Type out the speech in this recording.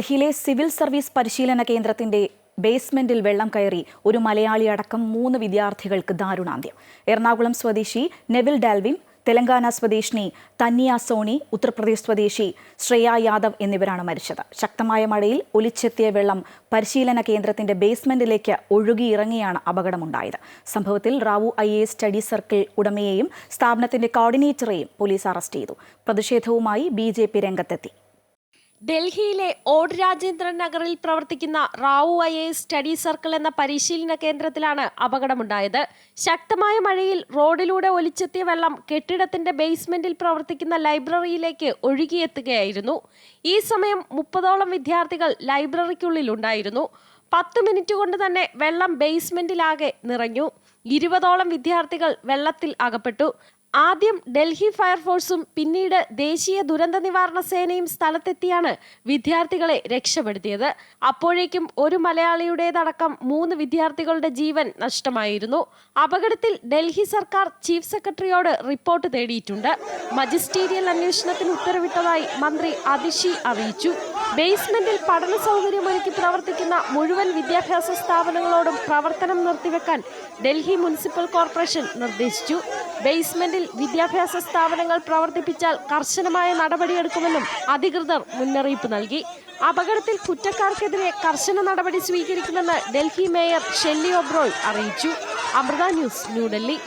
ഡൽഹിയിലെ civil service പരിശീലന കേന്ദ്രത്തിന്റെ ബേസ്മെന്റിൽ വെള്ളം കയറി ഒരു മലയാളി അടക്കം മൂന്ന് വിദ്യാർത്ഥികൾക്ക് ദാരുണാന്ത്യം. എറണാകുളം സ്വദേശി നെവിൽ ഡാൽവിൻ തെലങ്കാന സ്വദേശിനി തന്നിയ സോണി ഉത്തർപ്രദേശ് സ്വദേശി ശ്രേയ യാദവ് എന്നിവരാണ് മരിച്ചത്. ശക്തമായ മഴയിൽ ഒലിച്ചെത്തിയ വെള്ളം പരിശീലന കേന്ദ്രത്തിന്റെ ബേസ്മെന്റിലേക്ക് ഒഴുകിയിറങ്ങിയാണ് അപകടമുണ്ടായത്. സംഭവത്തിൽ Rau I A study circle ഉടമയെയും സ്ഥാപനത്തിന്റെ കോർഡിനേറ്ററെയും പോലീസ് അറസ്റ്റ് ചെയ്തു. പ്രതിഷേധവുമായി ബി രംഗത്തെത്തി. ഡൽഹിയിലെ ഓഡ് രാജേന്ദ്രൻ നഗറിൽ പ്രവർത്തിക്കുന്ന Rau I A study circle എന്ന പരിശീലന കേന്ദ്രത്തിലാണ് അപകടമുണ്ടായത്. ശക്തമായ മഴയിൽ റോഡിലൂടെ ഒലിച്ചെത്തിയ വെള്ളം കെട്ടിടത്തിന്റെ ബേസ്മെന്റിൽ പ്രവർത്തിക്കുന്ന ലൈബ്രറിയിലേക്ക് ഒഴുകിയെത്തുകയായിരുന്നു. ഈ സമയം മുപ്പതോളം വിദ്യാർത്ഥികൾ ലൈബ്രറിക്കുള്ളിൽ ഉണ്ടായിരുന്നു. പത്ത് മിനിറ്റ് കൊണ്ട് തന്നെ വെള്ളം ബേസ്മെന്റിലാകെ നിറഞ്ഞു. ഇരുപതോളം വിദ്യാർത്ഥികൾ വെള്ളത്തിൽ അകപ്പെട്ടു. ആദ്യം ഡൽഹി ഫയർഫോഴ്സും പിന്നീട് ദേശീയ ദുരന്ത നിവാരണ സേനയും സ്ഥലത്തെത്തിയാണ് വിദ്യാർത്ഥികളെ രക്ഷപ്പെടുത്തിയത്. അപ്പോഴേക്കും ഒരു മലയാളിയുടേതടക്കം മൂന്ന് വിദ്യാർത്ഥികളുടെ ജീവൻ നഷ്ടമായിരുന്നു. അപകടത്തിൽ ഡൽഹി സർക്കാർ ചീഫ് സെക്രട്ടറിയോട് റിപ്പോർട്ട് തേടിയിട്ടുണ്ട്. മജിസ്റ്റീരിയൽ അന്വേഷണത്തിന് ഉത്തരവിട്ടതായി മന്ത്രി അതിഷി അറിയിച്ചു. ബേസ്മെന്റിൽ പഠന സൗകര്യമൊരുക്കി പ്രവർത്തിക്കുന്ന മുഴുവൻ വിദ്യാഭ്യാസ സ്ഥാപനങ്ങളോടും പ്രവർത്തനം നിർത്തിവെക്കാൻ ഡൽഹി മുനിസിപ്പൽ കോർപ്പറേഷൻ നിർദ്ദേശിച്ചു. ബേസ്മെന്റിൽ വിദ്യാഭ്യാസ സ്ഥാപനങ്ങൾ പ്രവർത്തിപ്പിച്ചാൽ കർശനമായ നടപടിയെടുക്കുമെന്നും അധികൃതർ മുന്നറിയിപ്പ് നൽകി. അപകടത്തിൽ കുറ്റക്കാർക്കെതിരെ കർശന നടപടി സ്വീകരിക്കുമെന്ന് ഡൽഹി മേയർ ഷെല്ലി ഒബ്രോയ് അറിയിച്ചു. അമൃത ന്യൂസ് ന്യൂഡൽഹി.